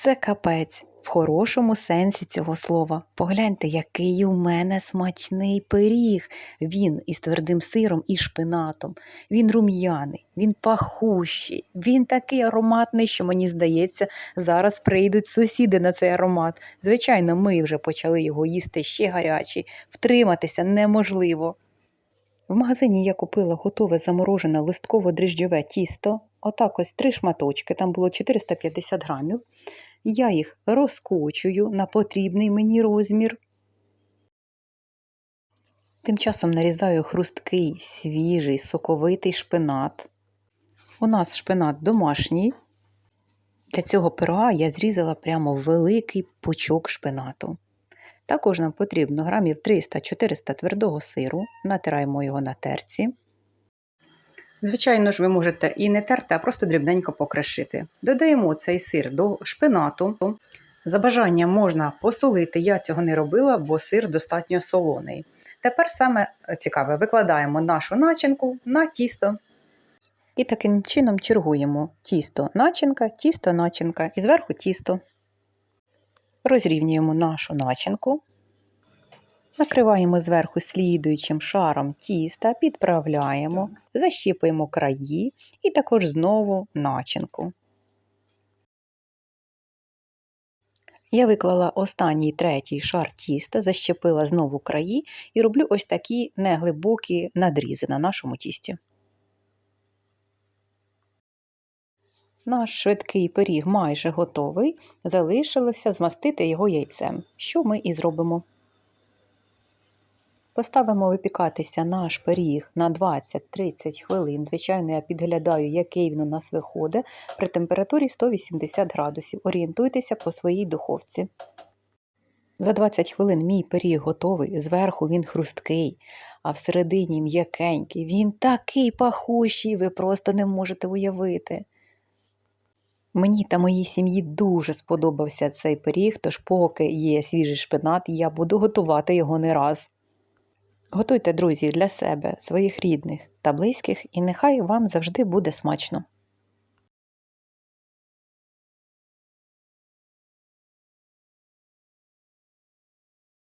Це капець в хорошому сенсі цього слова. Погляньте, який у мене смачний пиріг. Він із твердим сиром і шпинатом. Він рум'яний, він пахущий, він такий ароматний, що мені здається, зараз прийдуть сусіди на цей аромат. Звичайно, ми вже почали його їсти ще гарячий, втриматися неможливо. В магазині я купила готове заморожене листково-дріжджове тісто. Отак ось три шматочки, там було 450 грамів. Я їх розкочую на потрібний мені розмір. Тим часом нарізаю хрусткий, свіжий, соковитий шпинат. У нас шпинат домашній. Для цього пирога я зрізала прямо великий пучок шпинату. Також нам потрібно грамів 300-400 твердого сиру, натираємо його на терці. Звичайно ж, ви можете і не терти, а просто дрібненько покришити. Додаємо цей сир до шпинату. За бажанням можна посолити, я цього не робила, бо сир достатньо солоний. Тепер саме цікаве, викладаємо нашу начинку на тісто. І таким чином чергуємо тісто, начинка, тісто, начинка і зверху тісто. Розрівнюємо нашу начинку. Накриваємо зверху слідуючим шаром тіста, підправляємо, защіпуємо краї і також знову начинку. Я виклала останній третій шар тіста, защепила знову краї і роблю ось такі неглибокі надрізи на нашому тісті. Наш швидкий пиріг майже готовий, залишилося змастити його яйцем, що ми і зробимо. Поставимо випікатися наш пиріг на 20-30 хвилин. Звичайно, я підглядаю, який він у нас виходить при температурі 180 градусів. Орієнтуйтеся по своїй духовці. За 20 хвилин мій пиріг готовий, зверху він хрусткий, а всередині м'якенький. Він такий пахущий, ви просто не можете уявити. Мені та моїй сім'ї дуже сподобався цей пиріг, тож, поки є свіжий шпинат, я буду готувати його не раз. Готуйте, друзі, для себе, своїх рідних та близьких, і нехай вам завжди буде смачно.